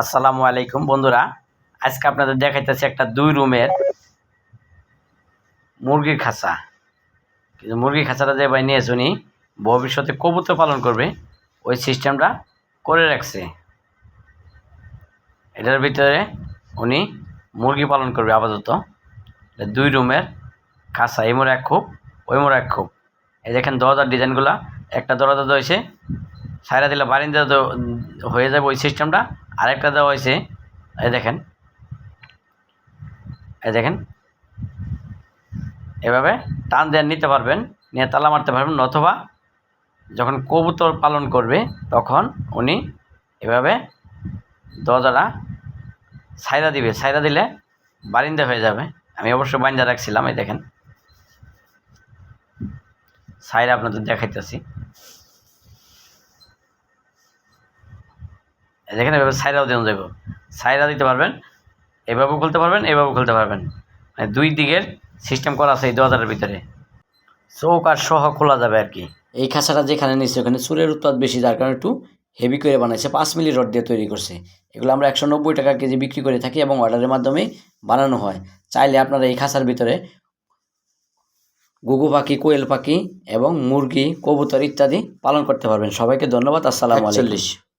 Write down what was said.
আসসালামু আলাইকুম, বন্ধুরা। আজকে আপনাদের দেখাইতেছি একটা দুই রুমের মুরগির খাঁচা। কিন্তু মুরগির খাঁচাটা যে ভাই নিয়েছে উনি, ভবিষ্যতে কবুতর পালন করবে, ওই সিস্টেমটা করে রাখছে। এটার ভিতরে উনি মুরগি পালন করবে আপাতত। দুই রুমের খাঁচা, এই মোড় এক খুব, ওই মোড় এক খুব। এই দেখেন দরজার ডিজাইনগুলা, একটা দরজা হয়েছে সাইরা দিলে বারিন্দা হয়ে যাবে ওই সিস্টেমটা আরেকটা দেওয়া হয়েছে। এই দেখেন। এই দেখেন। এভাবে টান দিয়ে নিতে পারবেন, নিয়ে তালা মারতে পারবেন অথবা যখন কবুতর পালন করবে, তখন উনি এভাবে দরজাটা সাইরা দিবে। সাইরা দিলে বারিন্দা হয়ে যাবে। আমি অবশ্য বাইন্দা রাখছিলাম, এই দেখেন। সাইরা আপনাদের দেখাইতেছি। দেখেন এভাবে সাইরাও দেওয়া যাবে। সাইরা দিতে পারবেন এভাবেও খুলতে পারবেন এভাবেও খুলতে পারবেন। মানে দুই দিকের সিস্টেম করা আছে এই দরজার ভিতরে। চৌক আর সহ খোলা যাবে আর কি। এই খাঁচাটা যেখানে নিচ্ছে ওখানে চুলের উৎপাদ বেশি যার কারণে একটু হেভি করে বানাইছে। পাঁচ মিলি রড দিয়ে তৈরি করছে। এগুলো আমরা একশো নব্বই টাকা কেজি বিক্রি করে থাকি এবং অর্ডারের মাধ্যমে বানানো হয়। চাইলে আপনারা এই খাঁচার ভিতরে গুগু পাখি কোয়েল পাখি এবং মুরগি কবুতর ইত্যাদি পালন করতে পারবেন। সবাইকে ধন্যবাদ। আসসালামু আলাইকুম।